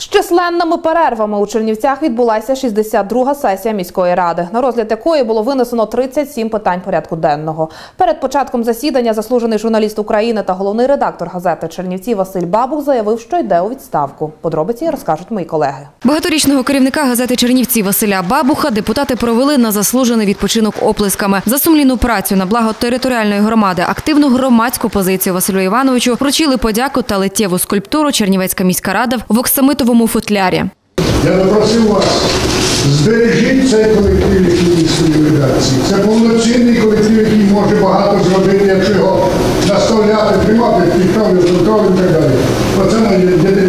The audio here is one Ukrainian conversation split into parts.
З численними перервами у Чернівцях відбулася 62-га сесія міської ради, на розгляд якої було винесено 37 питань порядку денного. Перед початком засідання заслужений журналіст України та головний редактор газети Чернівці Василь Бабух заявив, що йде у відставку. Подробиці розкажуть мої колеги. Багаторічного керівника газети Чернівці Василя Бабуха депутати провели на заслужений відпочинок оплесками. За сумлінну працю на благо територіальної громади, активну громадську позицію Василю Івановичу вручили подяку та литтєву скульптуру Чернівецька міська рада в оксамитовому футлярі. Я попросив вас, збережіть цей колектив, який існує в. Це повноцінний колектив, який може багато зробити, якщо його наставляти, тримати підправити, і так далі. Оце моє єдине.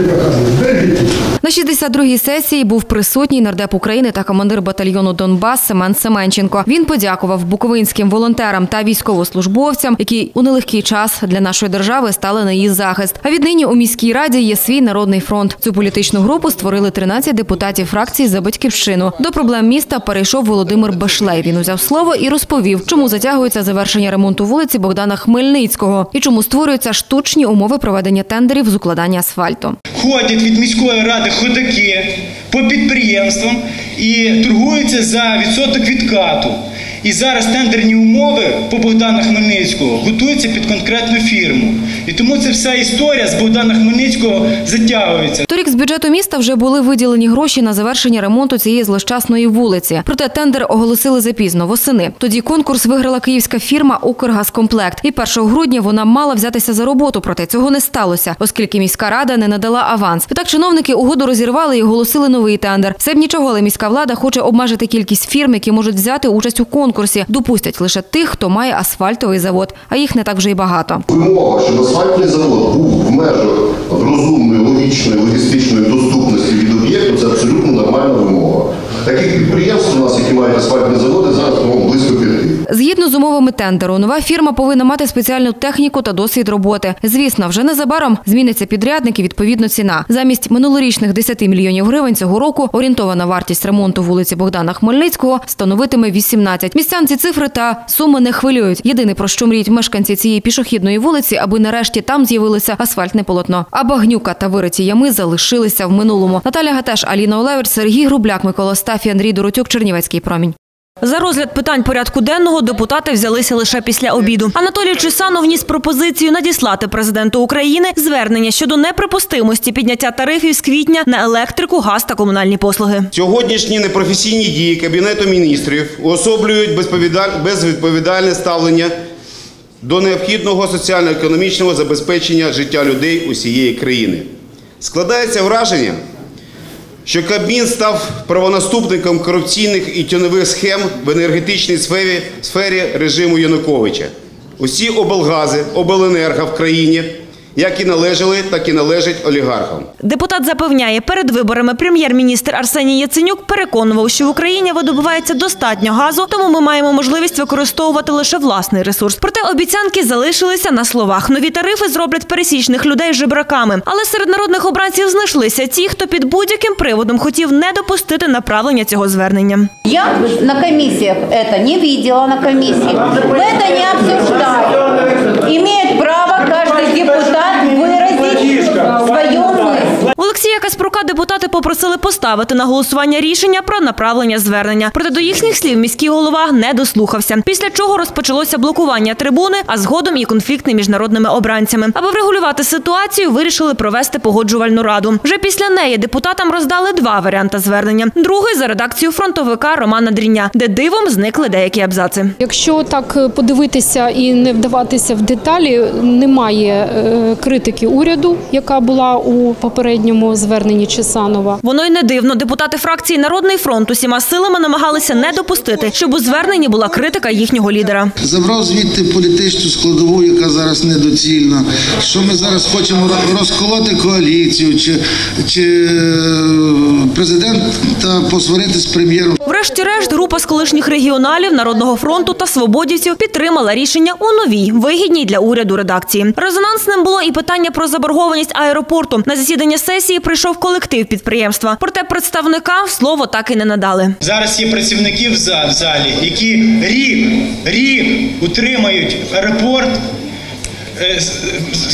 На 62-й сесії був присутній нардеп України та командир батальйону Донбас Семен Семенченко. Він подякував буковинським волонтерам та військовослужбовцям, які у нелегкий час для нашої держави стали на її захист. А віднині у міській раді є свій народний фронт. Цю політичну групу створили 13 депутатів фракції за батьківщину. До проблем міста перейшов Володимир Бешлей. Він узяв слово і розповів, чому затягується завершення ремонту вулиці Богдана Хмельницького і чому створюються штучні умови проведення тендерів з укладання асфальту. Ходять від міської ради ходаки по підприємствам і торгуються за відсоток відкату. І зараз тендерні умови по Богдана Хмельницького готуються під конкретну фірму. І тому ця вся історія з Богдана Хмельницького затягується. Торік з бюджету міста вже були виділені гроші на завершення ремонту цієї злощасної вулиці. Проте тендер оголосили запізно восени. Тоді конкурс виграла київська фірма Укргазкомплект. І 1 грудня вона мала взятися за роботу, проте цього не сталося, оскільки міська рада не надала аванс. Відтак чиновники угоду розірвали і оголосили новий тендер. Все б нічого, але міська влада хоче обмежити кількість фірм, які можуть взяти участь у конкурсі. Допустять лише тих, хто має асфальтовий завод, а їх не так вже й багато. Вимога, щоб асфальтний завод був в межах розумної, логічної, логістичної доступності від об'єкту, це абсолютно нормальна вимога. Таких підприємств у нас, які мають асфальтні заводи, зараз по-моєму, близько п'яти. Згідно з умовами тендеру, нова фірма повинна мати спеціальну техніку та досвід роботи. Звісно, вже незабаром зміниться підрядник і відповідно ціна. Замість минулорічних 10 мільйонів гривень цього року орієнтована вартість ремонту вулиці Богдана Хмельницького становитиме 18. Містян ці цифри та суми не хвилюють. Єдине про що мріють мешканці цієї пішохідної вулиці, аби нарешті там з'явилося асфальтне полотно. А багнюка та вириті ями залишилися в минулому. Наталя Гатеш, Аліна Олевич, Сергій Грубляк, Микола Стафі, Андрій Доротюк, Чернівецький промінь. За розгляд питань порядку денного депутати взялися лише після обіду. Анатолій Чесанов вніс пропозицію надіслати президенту України звернення щодо неприпустимості підняття тарифів з квітня на електрику, газ та комунальні послуги. Сьогоднішні непрофесійні дії Кабінету міністрів уособлюють безвідповідальне ставлення до необхідного соціально-економічного забезпечення життя людей усієї країни. Складається враження, що Кабмін став правонаступником корупційних і тіньових схем в енергетичній сфері, сфері режиму Януковича. Усі облгази, обленерго в країні як і належали, так і належать олігархам. Депутат запевняє, перед виборами прем'єр-міністр Арсеній Яценюк переконував, що в Україні видобувається достатньо газу, тому ми маємо можливість використовувати лише власний ресурс. Проте обіцянки залишилися на словах. Нові тарифи зроблять пересічних людей жебраками. Але серед народних обранців знайшлися ті, хто під будь-яким приводом хотів не допустити направлення цього звернення. Я на комиссиях это не видела на комиссии. Мы это не обсуждали. Мысль. У Олексія Каспрука депутати попросили поставити на голосування рішення про направлення звернення. Проте до їхніх слів міський голова не дослухався. Після чого розпочалося блокування трибуни, а згодом і конфлікти між народними обранцями. Аби врегулювати ситуацію, вирішили провести погоджувальну раду. Вже після неї депутатам роздали два варіанти звернення. Другий за редакцією фронтовика Романа Дріня, де дивом зникли деякі абзаци. Якщо так е, подивитися і не вдаватися в деталі, немає е, критики уряду, яка була у попередньому зверненні Чесанова. Воно й не дивно. Депутати фракції Народний фронт усіма силами намагалися не допустити, щоб у зверненні була критика їхнього лідера. Забрав звідти політичну складову, яка зараз недоцільна. Що ми зараз хочемо розколоти коаліцію, чи, чи е, президента посварити з прем'єром. Врешті-решт, група з колишніх регіоналів Народного фронту та свободівців підтримала рішення у новій, вигідній для уряду редакції. Резонансним було і питання про заборгованість аеропорту. На засідання сесії прийшов колектив підприємства. Проте представникам слово так і не надали. Зараз є працівники в за- залі, які рік, рік утримають аеропорт е,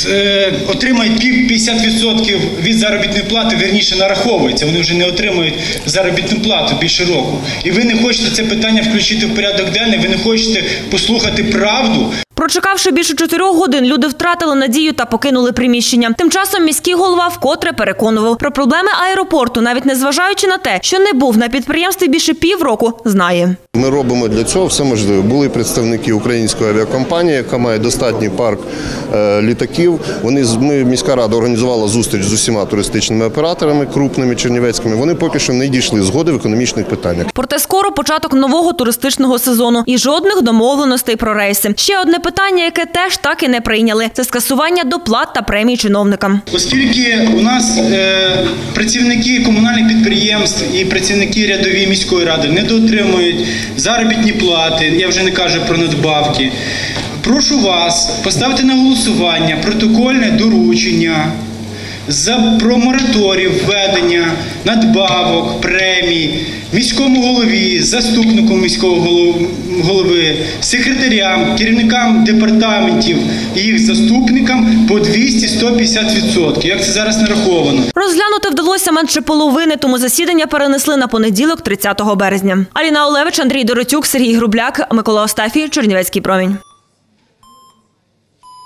е, отримають пів 50% від заробітної плати, верніше нараховується. Вони вже не отримують заробітну плату більше року. І ви не хочете це питання включити в порядок денний, ви не хочете послухати правду. Прочекавши більше чотирьох годин, люди втратили надію та покинули приміщення. Тим часом міський голова вкотре переконував про проблеми аеропорту, навіть не зважаючи на те, що не був на підприємстві більше півроку, знає. Ми робимо для цього все можливе. Були представники української авіакомпанії, яка має достатній парк е, літаків. Вони ми міська рада організувала зустріч з усіма туристичними операторами, крупними чернівецькими. Вони поки що не дійшли згоди в економічних питаннях. Проте скоро початок нового туристичного сезону і жодних домовленостей про рейси. Ще одне питання, яке теж так і не прийняли, це скасування доплат та премій чиновникам. Оскільки у нас е, працівники комунальних підприємств і працівники рядові міської ради не дотримують заробітні плати, я вже не кажу про надбавки. Прошу вас поставити на голосування протокольне доручення за про мораторій введення надбавок, премій міському голові, заступнику міського голов- голови, секретарям, керівникам департаментів і їх заступникам по 200-150%. Як це зараз нараховано? Розглянути вдалося менше половини, тому засідання перенесли на понеділок, 30 березня. Аліна Олевич, Андрій Доротюк, Сергій Грубляк, Микола Остафій, Чернівецький промінь.